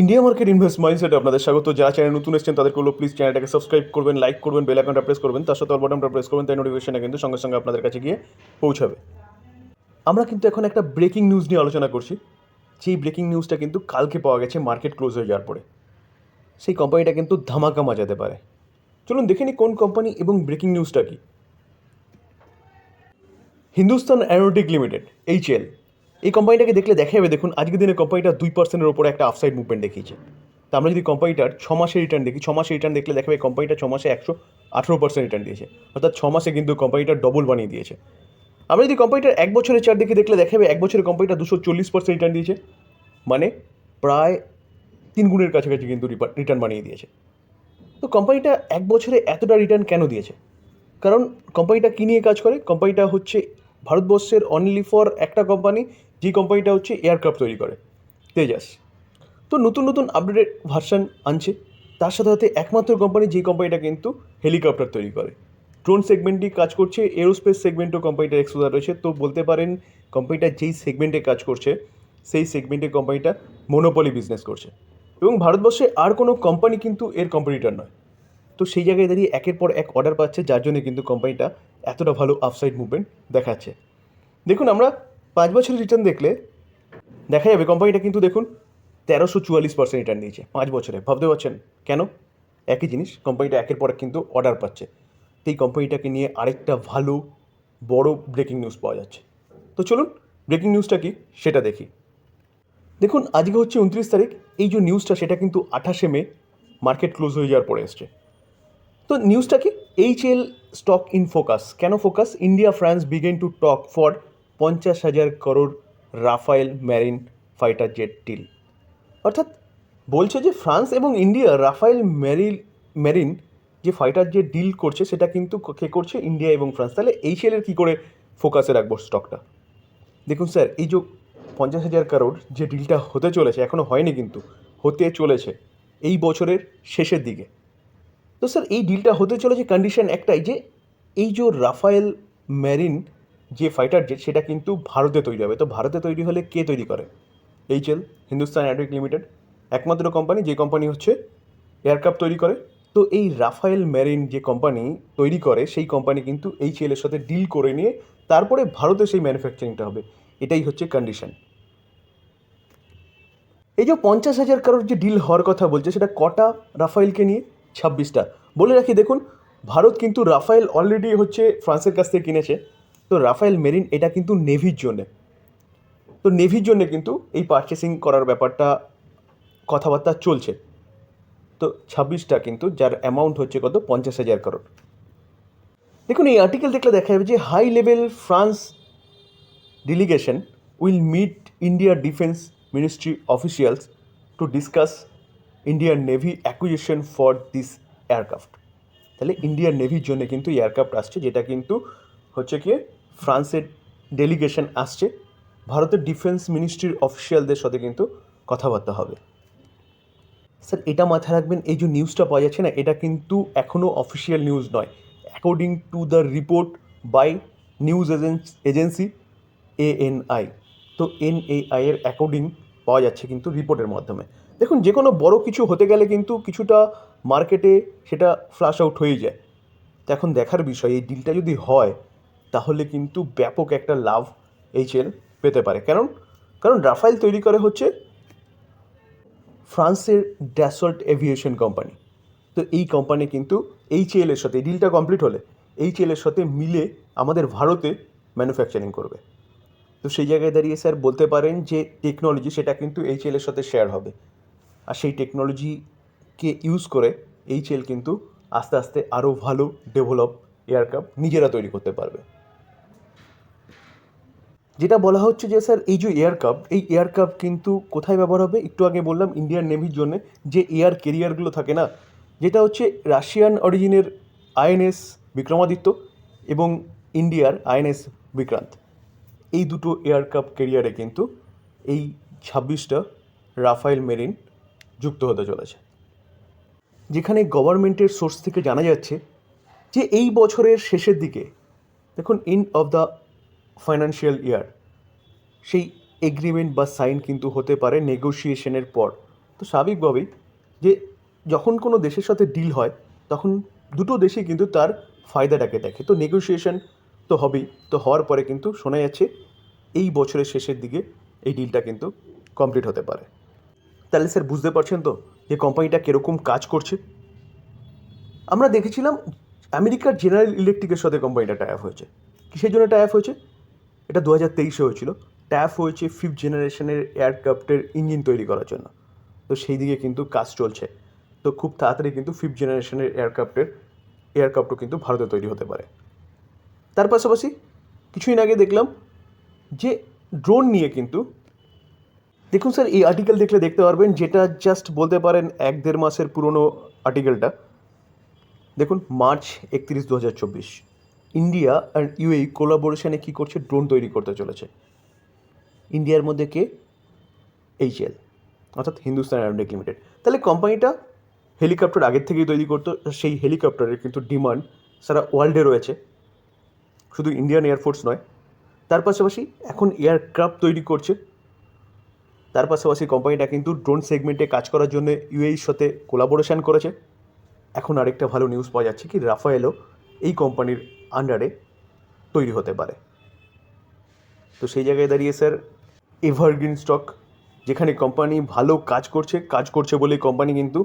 India market invest মাইন্ডসেটে আপনাদের স্বাগত। যারা চ্যানেল নতুন এসেছেন, তাদেরকে হলো প্লিজ চ্যানেলটাকে সাবস্ক্রাইব করবেন লাইক করবেন বেল আইকনটা প্রেস করবেন, তার সাথে বাটনটা প্রেস করবেন, তাই নোটিফিকেশনটা কিন্তু সঙ্গে সঙ্গে আপনাদের কাছে গিয়ে পৌঁছাবে। আমরা কিন্তু এখন একটা ব্রেকিং নিউজ নিয়ে আলোচনা করছি। যেই ব্রেকিং নিউজটা কিন্তু কালকে পাওয়া গেছে মার্কেট ক্লোজ হয়ে যাওয়ার পরে। সেই কোম্পানিটা কিন্তু ধামাকা মাজাতে পারে। চলুন দেখে নিই কোন কোম্পানি এবং ব্রেকিং নিউজটা কি। হিন্দুস্তান অ্যারোটিক লিমিটেড এইচএল এই কোম্পানিটাকে দেখলে দেখা যাবে দেখুন, আজকের দিনে কোম্পানিটা দুই পার্সেন্টের ওপরে একটা আফসাইড মুভমেন্ট দেখিয়েছে। তা আমরা যদি কোম্পানিটার ছ মাসের রিটার্ন দেখি, ছ মাসের রিটার্ন দেখলে দেখা যাবে কোম্পানিটা ছ মাসে একশো আঠেরো পার্সেন্ট রিটার্ন দিয়েছে। অর্থাৎ ছ মাসে কিন্তু কোম্পানিটা ডবল বানিয়ে দিয়েছে। আমরা যদি কোম্পানিটার এক বছরের চার দিকে দেখলে দেখা যাবে এক বছরের কোম্পানিটা দুশো চল্লিশ পার্সেন্ট রিটার্ন দিয়েছে। মানে প্রায় তিন গুণের কাছাকাছি কিন্তু রিটার্ন বানিয়ে দিয়েছে। তো কোম্পানিটা এক বছরে এতটা রিটার্ন কেন দিয়েছে? কারণ কোম্পানিটা কী নিয়ে কাজ করে? কোম্পানিটা হচ্ছে ভারতবর্ষের অনলি ফর একটা কোম্পানি যে কোম্পানিটা হচ্ছে এয়ারক্রাফট তৈরি করে, তেজাস। তো নতুন নতুন আপডেটেড ভার্সন আনছে। তার সাথে সাথে একমাত্র কোম্পানি যে কোম্পানিটা কিন্তু হেলিকপ্টার তৈরি করে। ড্রোন সেগমেন্টই কাজ করছে এরোস্পেস সেগমেন্টও কোম্পানিটার এক্সপোজার রয়েছে। তো বলতে পারেন কোম্পানিটা যেই সেগমেন্টে কাজ করছে, সেই সেগমেন্টে কোম্পানিটা মনোপলি বিজনেস করছে। এবং ভারতবর্ষে আর কোনো কোম্পানি কিন্তু এর কম্পিটিটার নয়। তো সেই জায়গায় দাঁড়িয়ে একের পর এক অর্ডার পাচ্ছে, যার জন্য কিন্তু কোম্পানিটা এতটা ভালো আপসাইড মুভমেন্ট দেখাচ্ছে। দেখুন, আমরা পাঁচ বছরের রিটার্ন দেখলে দেখা যাবে কোম্পানিটা কিন্তু দেখুন তেরোশো চুয়াল্লিশ পার্সেন্ট রিটার্ন দিয়েছে পাঁচ বছরে। ভাবতে পারছেন? কেন? একই জিনিস কোম্পানিটা একের পর এক কিন্তু অর্ডার পাচ্ছে। তো এই কোম্পানিটাকে নিয়ে আরেকটা ভালো, বড় ব্রেকিং নিউজ পাওয়া যাচ্ছে। তো চলুন ব্রেকিং নিউজটা কি? সেটা দেখি। দেখুন, আজকে হচ্ছে উনত্রিশ তারিখ। এই যে নিউজটা সেটা কিন্তু আঠাশে মে মার্কেট ক্লোজ হয়ে যাওয়ার পরে এসছে। তো নিউজটা কি? H L stock in focus কেন focus India France begin to talk for পঞ্চাশ হাজার crore Rafale marine fighter jet deal অর্থাৎ বলছে যে ফ্রান্স এবং ইন্ডিয়া রাফায়েল ম্যারিল মেরিন যে ফাইটার যে ডিল করছে, সেটা কিন্তু কে করছে? ইন্ডিয়া এবং ফ্রান্স। তাহলে এইচ এলের কী করে ফোকাসে রাখব স্টকটা দেখুন স্যার এই যে পঞ্চাশ হাজার কারোর যে ডিলটা হতে চলেছে এখনও হয়নি কিন্তু, হতে চলেছে এই বছরের শেষের দিকে। তো স্যার এই ডিলটা হতে চলেছে কন্ডিশন একটাই যে, এই যে রাফায়েল ম্যারিন যে ফাইটার জেট সেটা কিন্তু ভারতে তৈরি হবে। তো ভারতে তৈরি হলে কে তৈরি করে? এইচএল হিন্দুস্তান অ্যাডোইক লিমিটেড একমাত্র কোম্পানি যে কোম্পানি হচ্ছে এয়ারক্রাফট তৈরি করে। তো এই রাফায়েল ম্যারিন যে কোম্পানি তৈরি করে, সেই কোম্পানি কিন্তু এইচএলের সাথে ডিল করে নিয়ে তারপরে ভারতে সেই ম্যানুফ্যাকচারিংটা হবে। এটাই হচ্ছে কন্ডিশন এই যে পঞ্চাশ হাজার কারোর যে ডিল হওয়ার কথা বলছে, সেটা কটা রাফায়েলকে নিয়ে? ছাব্বিশটা। বলে রাখি, দেখুন, ভারত কিন্তু রাফায়েল অলরেডি হচ্ছে ফ্রান্সের কাছ থেকে কিনেছে। তো রাফায়েল মেরিন এটা কিন্তু নেভির জন্যে। তো নেভির জন্যে কিন্তু এই পারচেসিং করার ব্যাপারটা কথাবার্তা চলছে। তো ছাব্বিশটা কিন্তু যার অ্যামাউন্ট হচ্ছে কত? পঞ্চাশ হাজার করোড় দেখুন, এই আর্টিকেল দেখলে দেখা যাবে যে high level France delegation will meet ইন্ডিয়ার defence ministry officials to discuss Indian navy acquisition for this aircraft তাহলে ইন্ডিয়ান নেভির জন্য কিন্তু এয়ারক্রাফট আসছে, যেটা কিন্তু হচ্ছে কি? ফ্রান্সের ডেলিগেশন আসছে। ভারতের ডিফেন্স মিনিস্ট্রির অফিসিয়ালদের সাথে কিন্তু কথাবার্তা হবে। স্যার, এটা মাথায় রাখবেন, এই যে নিউজটা পাওয়া যাচ্ছে না, এটা কিন্তু এখনও অফিসিয়াল নিউজ নয়। According to the report by news agency ANI তো এনএআই এর অ্যাকর্ডিং পাওয়া যাচ্ছে কিন্তু রিপোর্টের মাধ্যমে। দেখুন, যে কোনো বড় কিছু হতে গেলে কিন্তু কিছুটা মার্কেটে সেটা ফ্লাশ আউট হয়ে যায়। তো এখন দেখার বিষয়, এই ডিলটা যদি হয় তাহলে কিন্তু ব্যাপক একটা লাভ এইচএল পেতে পারে। কারণ কারণ রাফাইল তৈরি করে হচ্ছে ফ্রান্সের ড্যাসল্ট এভিয়েশন কোম্পানি তো এই কোম্পানি কিন্তু এইচএল এর সাথে ডিলটা কমপ্লিট হলে এইচএল এর সাথে মিলে আমাদের ভারতে ম্যানুফ্যাকচারিং করবে। তো সেই জায়গায় দাঁড়িয়ে স্যার বলতে পারেন যে টেকনোলজি সেটা কিন্তু এইচএল এর সাথে শেয়ার হবে। আর সেই টেকনোলজিকে ইউজ করে এইচএল কিন্তু আস্তে আস্তে আরও ভালো ডেভেলপ এয়ারক্রাফট নিজেরা তৈরি করতে পারবে। যেটা বলা হচ্ছে যে, স্যার, এই যে এয়ারক্রাফট এই এয়ারক্রাফট কিন্তু কোথায় ব্যবহার হবে? একটু আগে বললাম ইন্ডিয়ান নেভির জন্য যে এয়ার কেরিয়ারগুলো থাকে না, যেটা হচ্ছে রাশিয়ান অরিজিনের আইএনএস বিক্রমাদিত্য এবং ইন্ডিয়ার আইএনএস বিক্রান্ত। এই দুটো এয়ারক্রাফট কেরিয়ারে কিন্তু এই ছাব্বিশটা রাফায়েল মেরিন যুক্ত হতে চলেছে। যেখানে গভর্নমেন্টের সোর্স থেকে জানা যাচ্ছে যে, এই বছরের শেষের দিকে, দেখুন end of the financial year. সেই এগ্রিমেন্ট বা সাইন কিন্তু হতে পারে নেগোসিয়েশনের পর। তো স্বাভাবিকভাবেই যে যখন কোনো দেশের সাথে ডিল হয়, তখন দুটো দেশই কিন্তু তার ফায়দাটাকে দেখে। তো নেগোসিয়েশন তো হবেই। তো হওয়ার পরে কিন্তু শোনা যাচ্ছে, এই বছরের শেষের দিকে এই ডিলটা কিন্তু কমপ্লিট হতে পারে। তাহলে স্যার বুঝতে পারছেন তো যে কোম্পানিটা কীরকম কাজ করছে? আমরা দেখেছিলাম আমেরিকার জেনারেল ইলেকট্রিকের সাথে কোম্পানিটা টাই হয়েছে। কিসের জন্য টাই হয়েছে? এটা দু হাজার তেইশে হয়েছিল। ট্যাফ হয়েছে ফিফথ জেনারেশনের এয়ারক্রাফটের ইঞ্জিন তৈরি করার জন্য। তো সেই দিকে কিন্তু কাজ চলছে। তো খুব তাড়াতাড়ি কিন্তু ফিফথ জেনারেশনের এয়ারক্রাফটের এয়ারক্রাফটও কিন্তু ভারতে তৈরি হতে পারে। তার পাশাপাশি কিছুদিন আগে দেখলাম যে ড্রোন নিয়ে কিন্তু দেখুন স্যার, এই আর্টিকেল দেখলে দেখতে পারবেন যেটা জাস্ট বলতে পারেন এক দেড় মাসের পুরনো আর্টিকেলটা দেখুন, মার্চ একত্রিশ দু হাজার চব্বিশ। ইন্ডিয়া আর ইউএই কোলাবোরেশনে কী করছে? ড্রোন তৈরি করতে চলেছে। ইন্ডিয়ার মধ্যে কে? এইচএল অর্থাৎ হিন্দুস্তান অ্যারোনটিক লিমিটেড তাহলে কোম্পানিটা হেলিকপ্টার আগের থেকেই তৈরি করতো, সেই হেলিকপ্টারের কিন্তু ডিমান্ড সারা ওয়ার্ল্ডে রয়েছে। শুধু ইন্ডিয়ান এয়ারফোর্স নয়, তার পাশাপাশি এখন এয়ারক্রাফট তৈরি করছে। তার পাশাপাশি কোম্পানিটা কিন্তু ড্রোন সেগমেন্টে কাজ করার জন্য ইউএইর সাথে কোলাবোরেশন করেছে। এখন আরেকটা ভালো নিউজ পাওয়া যাচ্ছে কি রাফায়েলও এই কোম্পানির আন্ডারে তৈরি হতে পারে। তো সেই জায়গায় দাঁড়িয়ে স্যার এভারগ্রিন স্টক যেখানে কোম্পানি ভালো কাজ করছে কাজ করছে বলেই কোম্পানি কিন্তু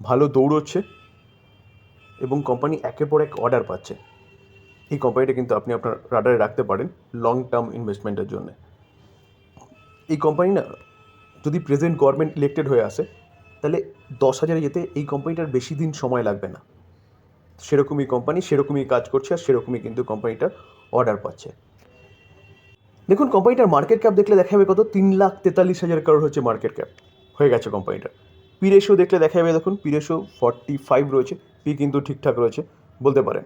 ভালো দৌড়চ্ছে এবং কোম্পানি একের পর এক অর্ডার পাচ্ছে। এই কোম্পানিটা কিন্তু আপনি আপনার রাডারে রাখতে পারেন লং টার্ম ইনভেস্টমেন্টের জন্য। এই কোম্পানি না, যদি প্রেজেন্ট গভর্নমেন্ট ইলেক্টেড হয়ে আসে, তাহলে দশ হাজারে যেতে এই কোম্পানিটার বেশি দিন সময় লাগবে না। সেরকমই কোম্পানি সেরকমই কাজ করছে আর সেরকমই কিন্তু কোম্পানিটা অর্ডার পাচ্ছে। দেখুন কোম্পানিটার মার্কেট ক্যাপ দেখলে দেখা যাবে কত? তিন লাখ তেতাল্লিশ হাজার কারোর হচ্ছে মার্কেট ক্যাপ হয়ে গেছে কোম্পানিটার পি রেশিও দেখলে দেখা যাবে দেখুন পি রেশিও ফর্টি ফাইভ রয়েছে পি কিন্তু ঠিকঠাক রয়েছে, বলতে পারেন।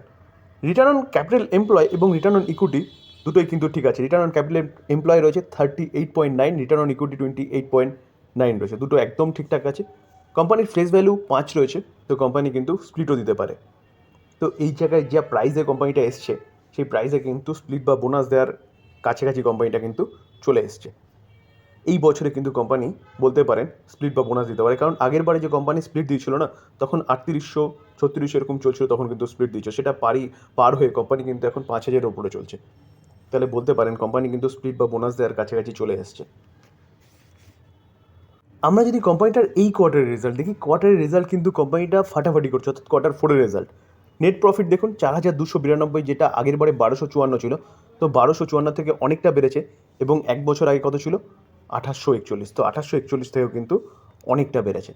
রিটার্ন অন ক্যাপিটাল এমপ্লয় এবং রিটার্ন অন ইকুইটি দুটোই কিন্তু ঠিক আছে। রিটার্ন অন ক্যাপিটাল এমপ্লয় রয়েছে thirty eight point nine return on equity twenty eight point nine রয়েছে, দুটো একদম ঠিকঠাক আছে। কোম্পানির ফ্রেস ভ্যালু পাঁচ রয়েছে, তো কোম্পানি কিন্তু স্প্লিটও দিতে পারে। তো এই জায়গায় যা প্রাইজে কোম্পানিটা এসছে, সেই প্রাইজে কিন্তু স্প্লিট বা বোনাস দেওয়ার কাছাকাছি কোম্পানিটা কিন্তু চলে এসছে। এই বছরে কিন্তু কোম্পানি বলতে পারেন স্প্লিট বা বোনাস দিতে পারে। কারণ আগের বারে যে কোম্পানি স্প্লিট দিয়েছিল না, তখন আটত্রিশশো ছত্রিশশো এরকম চলছিল, তখন কিন্তু স্প্লিট দিচ্ছে সেটা পারি, পার হয়ে কোম্পানি কিন্তু এখন পাঁচ হাজারের ওপরে চলছে। তাহলে বলতে পারেন কোম্পানি কিন্তু স্প্লিট বা বোনাস দেওয়ার কাছাকাছি চলে এসছে। আমরা যদি কোম্পানিটার এই কোয়ার্টারের রেজাল্ট দেখি কোয়ার্টারের রেজাল্ট কিন্তু কোম্পানিটা ফাটাফাটি করছে, অর্থাৎ কোয়ার্টার ফোরের রেজাল্ট নেট প্রফিট দেখুন চার হাজার দুশো বিরানব্বই, যেটা আগের বারে বারোশো চুয়ান্ন ছিল। তো বারোশো চুয়ান্ন থেকে অনেকটা বেড়েছে এবং এক বছর আগে কত ছিল? আঠাশশো একচল্লিশ। তো আঠাশশো একচল্লিশ থেকেও কিন্তু অনেকটা বেড়েছে।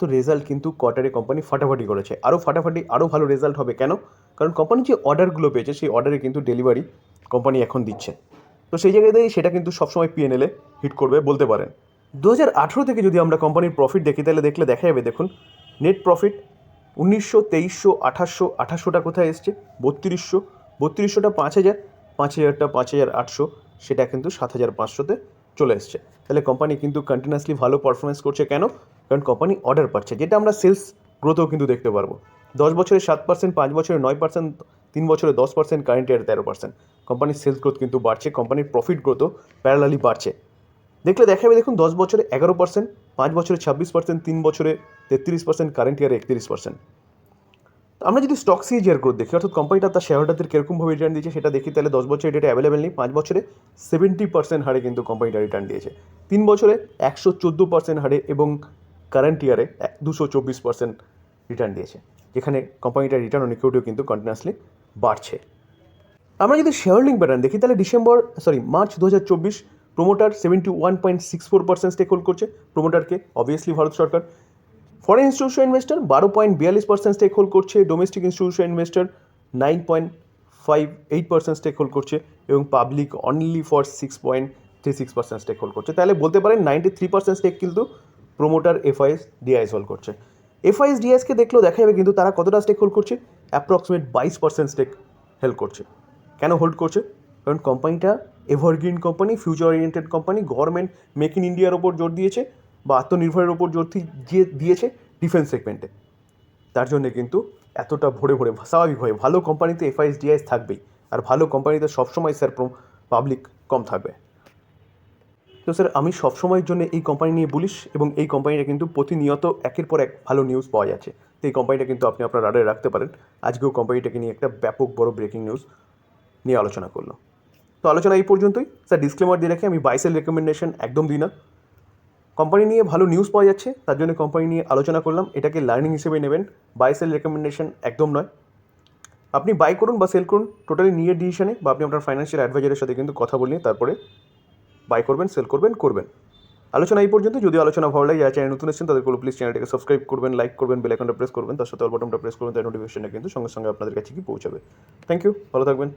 তো রেজাল্ট কিন্তু কোয়ার্টারে কোম্পানি ফাটাফাটি করেছে। আরও ফাটাফাটি আরও ভালো রেজাল্ট হবে কেন? কারণ কোম্পানি যে অর্ডারগুলো পেয়েছে, সেই অর্ডারে কিন্তু ডেলিভারি কোম্পানি এখন দিচ্ছে। তো সেই দাঁড়িয়ে সেটা কিন্তু সবসময় পিএনএলে হিট করবে বলতে পারেন। দু হাজার আঠেরো থেকে যদি আমরা কোম্পানির প্রফিট দেখি, তাহলে দেখলে দেখা যাবে দেখুন নেট প্রফিট উনিশশো তেইশশো, আঠাশশো, আঠাশশোটা কোথায় এসছে? বত্রিশশো। বত্রিশশোটা পাঁচ হাজার, পাঁচ হাজারটা পাঁচ হাজার আটশো। সেটা কিন্তু সাত হাজার পাঁচশোতে চলে এসছে। তাহলে কোম্পানি কিন্তু কন্টিনিউয়াসলি ভালো পারফরমেন্স করছে কেন? কারণ কোম্পানি অর্ডার পাচ্ছে। যেটা আমরা সেলস গ্রোথও কিন্তু দেখতে পারব। দশ বছরে সাত পার্সেন্ট পাঁচ বছরে নয় পার্সেন্ট তিন বছরে দশ পার্সেন্ট কারেন্ট ইয়ারে তেরো পার্সেন্ট কোম্পানির সেলস গ্রোথ কিন্তু বাড়ছে কোম্পানির প্রফিট গ্রোথও প্যারালালি বাড়ছে। দেখলে দেখা যাবে দেখুন, দশ বছরে এগারো পার্সেন্ট পাঁচ বছরে ছাব্বিশ পার্সেন্ট তিন বছরে তেত্রিশ পার্সেন্ট কারেন্ট ইয়ারে একত্রিশ পার্সেন্ট আমরা যদি স্টক সিজিআর গ্রোথ দেখি, অর্থাৎ কোম্পানিটা তার শেয়ার হোল্ডারদের কীরকমভাবে রিটার্ন দিয়েছে সেটা দেখি, তাহলে দশ বছরে ডেটা অ্যাভেলেবেল নেই, পাঁচ বছরে সেভেন্টি পার্সেন্ট হারে কিন্তু কোম্পানিটা রিটার্ন দিয়েছে। তিন বছরে একশো চোদ্দ পার্সেন্ট হারে এবং কারেন্ট ইয়ারে দুশো চব্বিশ পার্সেন্ট রিটার্ন দিয়েছে। যেখানে কোম্পানিটার রিটার্ন অন ইকুইটিও কিন্তু কন্টিনিউয়াসলি বাড়ছে। আমরা যদি শেয়ার প্যাটার্ন দেখি, তাহলে ডিসেম্বর সরি মার্চ দু হাজার চব্বিশ promoter seventy one point six four percent stake hold করছে প্রোমোটারকে অবভিয়াসলি ভারত সরকার। ফরেন ইনস্টিটিউশন ইনভেস্টার বারো পয়েন্ট বিয়াল্লিশ পার্সেন্ট স্টেক হোল্ড করছে domestic institution investor nine point five eight percent stake hold করছে এবং public only for six point three six percent stake hold করছে। তাহলে বলতে পারেন নাইনটি থ্রি পার্সেন্ট স্টেক কিন্তু প্রোমোটার এফআইএস ডিআইএস হোল্ড করছে। FIs ডিআইএসকে দেখলেও দেখা যাবে কিন্তু তারা কতটা স্টেক হোল্ড করছে? অ্যাপ্রক্সিমেট বাইশ পার্সেন্ট স্টেক হেল্প করছে। কেন হোল্ড করছে? কারণ কোম্পানিটা evergreen company future oriented company government make in ইন্ডিয়ার ওপর জোর দিয়েছে বা আত্মনির্ভরের ওপর জোর দিয়ে, দিয়েছে ডিফেন্স সেগমেন্টে তার জন্যে কিন্তু এতটা ভরে ভরে স্বাভাবিকভাবে ভালো কোম্পানিতে এফআইএস ডিআইএস থাকবেই আর ভালো কোম্পানিতে সবসময় স্যার পাবলিক কম থাকবে। তো স্যার আমি সবসময়ের জন্য এই কোম্পানি নিয়ে বলিস এবং এই কোম্পানিটা কিন্তু প্রতিনিয়ত একের পর এক ভালো নিউজ পাওয়া যাচ্ছে। তো এই কোম্পানিটা কিন্তু আপনি আপনার রাডারে রাখতে পারেন। আজকেও কোম্পানিটাকে নিয়ে একটা ব্যাপক বড় ব্রেকিং নিউজ নিয়ে আলোচনা করল। তো আলোচনা এই পর্যন্তই। স্যার ডিসক্লেমার দিয়ে রাখি, আমি বাইসেল রেকমেন্ডেশন একদম দিই না। কোম্পানি নিয়ে ভালো নিউজ পাওয়া যাচ্ছে, তার জন্য কোম্পানি নিয়ে আলোচনা করলাম। এটাকে লার্নিং হিসেবে নেবেন। বাইসেল রেকমেন্ডেশন একদম নয়। আপনি বাই করুন বা সেল করুন টোটালি নিজের ডিসিশনে বা আপনি আপনার ফাইন্যান্সিয়াল অ্যাডভাইজারের সাথে কিন্তু কথা বলিয়ে তারপরে বাই করবেন সেল করবেন করবেন। আলোচনা এই পর্যন্ত যদি আলোচনা ভালো লাগে, যারা চ্যানেল নতুন এসেছেন তাদের কোনো প্লিজ চ্যানেলটাকে সাবস্ক্রাইব করবেন লাইক করবেন বেল আইকনটা প্রেস করবেন, তার সাথে অল বাটনটা প্রেস করবেন তার নোটিফিকেশনটা কিন্তু সঙ্গে সঙ্গে আপনাদের কাছে কি পৌঁছাবে। থ্যাংক ইউ ভালো থাকবেন।